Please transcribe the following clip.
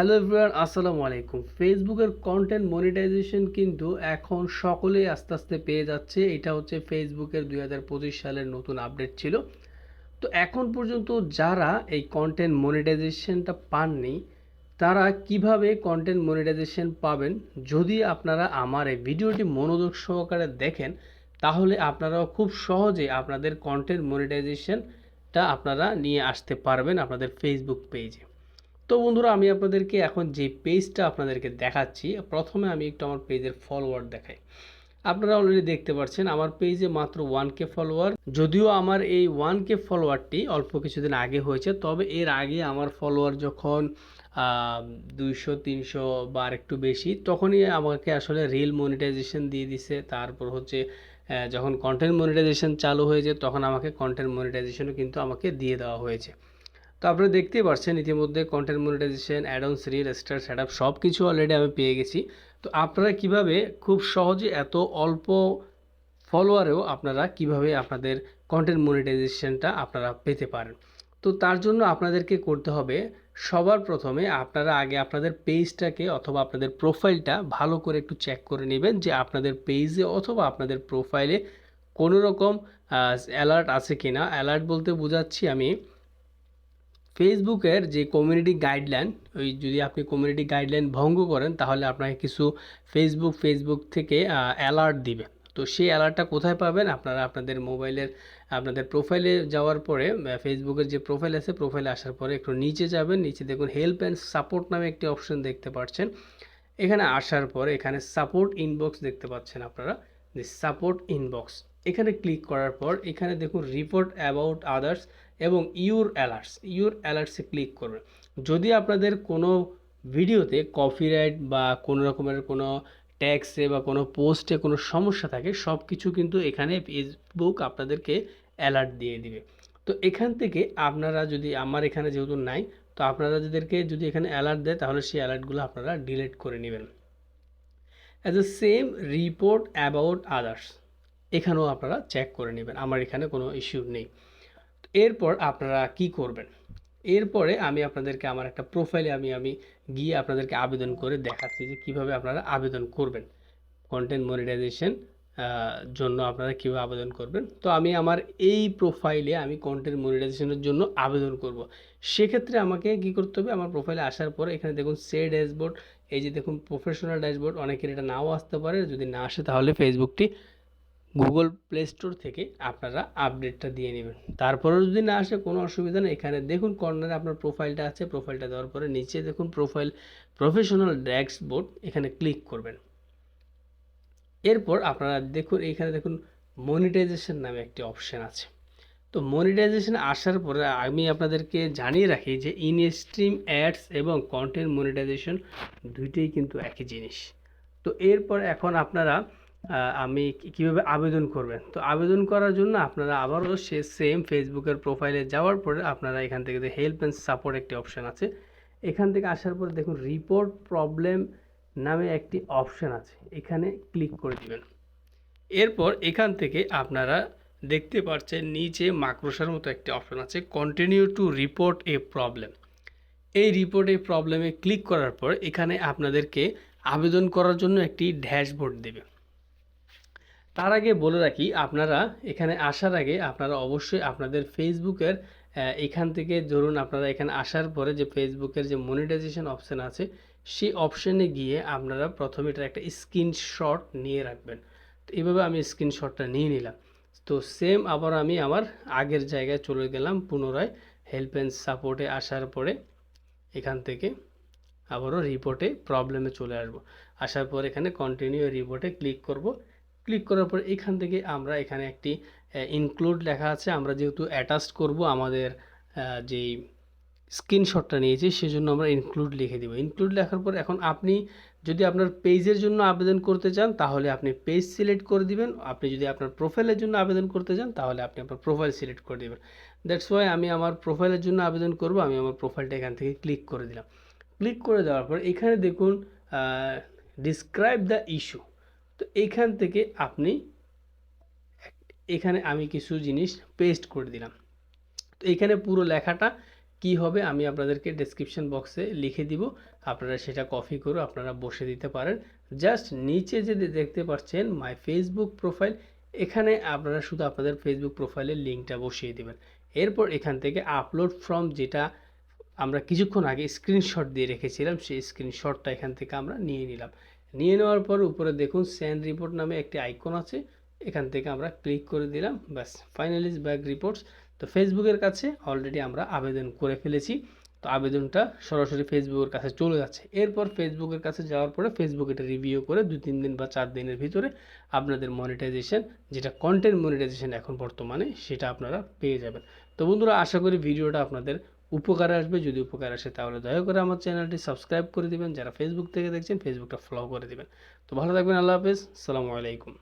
Hello everyone, আসসালামু আলাইকুম। ফেসবুকের কন্টেন্ট মনিটাইজেশন কিন্তু এখন সকলেই আস্তে আস্তে পেয়ে যাচ্ছে। এটা হচ্ছে ফেসবুকের দুই হাজার পঁচিশ সালের নতুন আপডেট ছিল। তো এখন পর্যন্ত যারা এই কন্টেন্ট মনিটাইজেশনটা পাননি, তারা কীভাবে কন্টেন্ট মনিটাইজেশন পাবেন? যদি আপনারা আমার এই ভিডিওটি মনোযোগ সহকারে দেখেন, তাহলে আপনারাও খুব সহজে আপনাদের কন্টেন্ট মনিটাইজেশনটা আপনারা নিয়ে আসতে পারবেন আপনাদের ফেসবুক পেজে তো বন্ধুরা, আমি আপনাদেরকে এখন যে পেজটা আপনাদেরকে দেখাচ্ছি, প্রথমে আমি একটু আমার পেজের ফলোয়ার দেখাই। আপনারা অলরেডি দেখতে পাচ্ছেন আমার পেজে মাত্র ওয়ান কে ফলোয়ার যদিও আমার এই ওয়ান কে ফলোয়ারটি অল্প কিছুদিন আগে হয়েছে, তবে এর আগে আমার ফলোয়ার যখন দুইশো, তিনশো বা একটু বেশি, তখনই আমাকে আসলে রিল মনিটাইজেশন দিয়ে দিছে। তারপর হচ্ছে যখন কন্টেন্ট মনিটাইজেশন চালু হয়েছে তখন আমাকে কন্টেন্ট মনিটাইজেশনও কিন্তু আমাকে দিয়ে দেওয়া হয়েছে। তো আপনারা দেখতেই পাচ্ছেন ইতিমধ্যে কন্টেন্ট মনিটাইজেশন অ্যাডন্স রিল স্টার সেট সব কিছু অলরেডি আমি পেয়ে গেছি। তো আপনারা কীভাবে খুব সহজে এত অল্প ফলোয়ারেও আপনারা কীভাবে আপনাদের কন্টেন্ট মনিটাইজেশনটা আপনারা পেতে পারেন? তো তার জন্য আপনাদেরকে করতে হবে, সবার প্রথমে আপনারা আগে আপনাদের পেজটাকে অথবা আপনাদের প্রোফাইলটা ভালো করে একটু চেক করে নেবেন যে আপনাদের পেজে অথবা আপনাদের প্রোফাইলে কোনো রকম অ্যালার্ট আছে কি না অ্যালার্ট বলতে বোঝাচ্ছি আমি ফেসবুকের যে কমিউনিটি গাইডলাইন ওই যদি আপনি কমিউনিটি গাইডলাইন ভঙ্গ করেন, তাহলে আপনাকে কিছু ফেসবুক ফেসবুক থেকে অ্যালার্ট দিবে। তো সেই অ্যালার্টটা কোথায় পাবেন? আপনারা আপনাদের মোবাইলের আপনাদের প্রোফাইলে যাওয়ার পরে ফেসবুকের যে প্রোফাইল আছে প্রোফাইলে আসার পরে একটু নিচে যাবেন। নিচে দেখুন হেল্প অ্যান্ড সাপোর্ট নামে একটি অপশন দেখতে পাচ্ছেন। এখানে আসার পরে এখানে সাপোর্ট ইনবক্স দেখতে পাচ্ছেন আপনারা। যে সাপোর্ট ইনবক্স এখানে ক্লিক করার পর এখানে দেখুন রিপোর্ট অ্যাবাউট আদার্স এবং ইউর অ্যালার্টস ইউর অ্যালার্টসে ক্লিক করবেন যদি আপনাদের কোনো ভিডিওতে কপিরাইট বা কোনো রকমের কোনো ট্যাক্সে বা কোনো পোস্টে কোনো সমস্যা থাকে সব কিছু কিন্তু এখানে ফেসবুক আপনাদেরকে অ্যালার্ট দিয়ে দিবে। তো এখান থেকে আপনারা যদি, আমার এখানে যেহেতু নাই, তো আপনারা যাদেরকে যদি এখানে অ্যালার্ট দেয়, তাহলে সেই অ্যালার্টগুলো আপনারা ডিলিট করে নেবেন। As a same report about others এখানেও আপনারা চেক করে নেবেন। আমার এখানে কোনো ইস্যু নেই। এরপর আপনারা কি করবেন? এরপরে আমি আপনাদেরকে আমার একটা প্রোফাইলে আমি আমি গিয়ে আপনাদেরকে আবেদন করে দেখাচ্ছি যে কীভাবে আপনারা আবেদন করবেন। কন্টেন্ট মনিটাইজেশন জন্য আপনারা কীভাবে আবেদন করবেন। তো আমি আমার এই প্রোফাইলে আমি কন্টেন্ট মনিটাইজেশনের জন্য আবেদন করব। সেক্ষেত্রে আমাকে কি করতে হবে? আমার প্রোফাইলে আসার পরে এখানে দেখুন সে ড্যাশবোর্ড এই যে দেখুন প্রফেশনাল ড্যাশবোর্ড অনেকের এটা নাও আসতে পারে। যদি না আসে তাহলে ফেসবুকটি গুগল প্লে স্টোর থেকে আপনারা আপডেটটা দিয়ে নেবেন। তারপরেও যদি না আসে, কোনো অসুবিধা নেই। এখানে দেখুন কর্নারে আপনার প্রোফাইলটা আছে। প্রোফাইলটা দেওয়ার পরে নিচে দেখুন প্রোফাইল প্রফেশনাল ড্যাশবোর্ড এখানে ক্লিক করবেন। এরপর আপনারা দেখুন এখানে দেখুন মনিটাইজেশন নামে একটি অপশান আছে। তো মনিটাইজেশন আসার পরে আমি আপনাদেরকে জানিয়ে রাখি যে ইন স্ট্রিম অ্যাডস এবং কন্টেন্ট মনিটাইজেশন দুইটাই কিন্তু একই জিনিস। তো এরপর এখন আপনারা আমি কীভাবে আবেদন করবেন? তো আবেদন করার জন্য আপনারা আবারও সে সেম ফেসবুকের প্রোফাইলে যাওয়ার পরে আপনারা এখান থেকে হেল্প অ্যান্ড সাপোর্ট একটি অপশান আছে, এখান থেকে আসার পরে দেখুন রিপোর্ট প্রবলেম নামে একটি অপশান আছে, এখানে ক্লিক করে দিবেন। এরপর এখান থেকে আপনারা দেখতে পাচ্ছেন নিচে মাকড়সার মতো একটি অপশান আছে continue to report a problem এই রিপোর্ট এ প্রবলেমে ক্লিক করার পর এখানে আপনাদেরকে আবেদন করার জন্য একটি ড্যাশবোর্ড দেবে। তার আগে বলে রাখি, আপনারা এখানে আসার আগে আপনারা অবশ্যই আপনাদের ফেসবুকের এখান থেকে ধরুন আপনারা এখানে আসার পরে যে ফেসবুকের যে মনিটাইজেশন অপশান আছে, সেই অপশানে গিয়ে আপনারা প্রথমে এটার একটা স্ক্রিনশট নিয়ে রাখবেন। তো এইভাবে আমি স্ক্রিনশটটা নিয়ে নিলাম। তো সেম আবার আমি আমার আগের জায়গায় চলে গেলাম পুনরায় হেল্প অ্যান্ড সাপোর্টে আসার পরে, এখান থেকে আবারও রিপোর্টে প্রবলেমে চলে আসব। আসার পর এখানে কন্টিনিউ রিপোর্টে ক্লিক করব। ক্লিক করার পর এখান থেকে আমরা এখানে একটি ইনক্লুড লেখা আছে। আমরা যেহেতু অ্যাটাচ করব, আমাদের যেই স্ক্রিনশটটা নিয়েছি, সেজন্য আমরা ইনক্লুড লিখে দিব। ইনক্লুড লেখার পর এখন আপনি যদি আপনার পেজের জন্য আবেদন করতে চান, তাহলে আপনি পেজ সিলেক্ট করে দিবেন। আপনি যদি আপনার প্রোফাইলের জন্য আবেদন করতে চান, তাহলে আপনি আপনার প্রোফাইল সিলেক্ট করে দিবেন। দ্যাটস ওয়াই আমি আমার প্রোফাইলের জন্য আবেদন করব। আমি আমার প্রোফাইলটা এখান থেকে ক্লিক করে দিলাম। ক্লিক করে দেওয়ার পর এখানে দেখুন ডিসক্রাইব দ্য ইস্যু তো এইখান থেকে আপনি এখানে আমি কিছু জিনিস পেস্ট করে দিলাম। তো এখানে পুরো লেখাটা কি হবে আমি আপনাদেরকে ডেসক্রিপশন বক্সে লিখে দিব। আপনারা সেটা কপি করে আপনারা বসে দিতে পারেন। জাস্ট নিচে যে দেখতে পাচ্ছেন মাই ফেসবুক প্রোফাইল এখানে আপনারা শুধু আপনাদের ফেসবুক প্রোফাইলের লিঙ্কটা বসিয়ে দেবেন। এরপর এখান থেকে আপলোড ফ্রম যেটা আমরা কিছুক্ষণ আগে স্ক্রিনশট দিয়ে রেখেছিলাম, সেই স্ক্রিনশটটা এখান থেকে আমরা নিয়ে নিলাম। নিয়ে নেওয়ার পর উপরে দেখুন সেন্ড রিপোর্ট নামে একটি আইকন আছে। এখান থেকে আমরা ক্লিক করে দিলাম, ব্যাস ফাইনালিজ ব্যাক রিপোর্টস তো ফেসবুকের কাছে অলরেডি আমরা আবেদন করে ফেলেছি। তো আবেদনটা সরাসরি ফেসবুকের কাছে চলে যাচ্ছে। এরপর ফেসবুকের কাছে যাওয়ার পরে ফেসবুক এটা রিভিউ করে দু তিন দিন বা চার দিনের ভিতরে আপনাদের মনিটাইজেশন যেটা কন্টেন্ট মনিটাইজেশন এখন বর্তমানে, সেটা আপনারা পেয়ে যাবেন। তো বন্ধুরা, আশা করি ভিডিওটা আপনাদের উপকারে আসবে, যদি উপকার আসে তাহলে দয়া করে আমার চ্যানেলটি সাবস্ক্রাইব করে দিবেন, যারা ফেসবুক থেকে দেখছেন ফেসবুকটা ফলো করে দিবেন। তো ভালো থাকবেন, আল্লাহ হাফেজ সালামু আলাইকুম।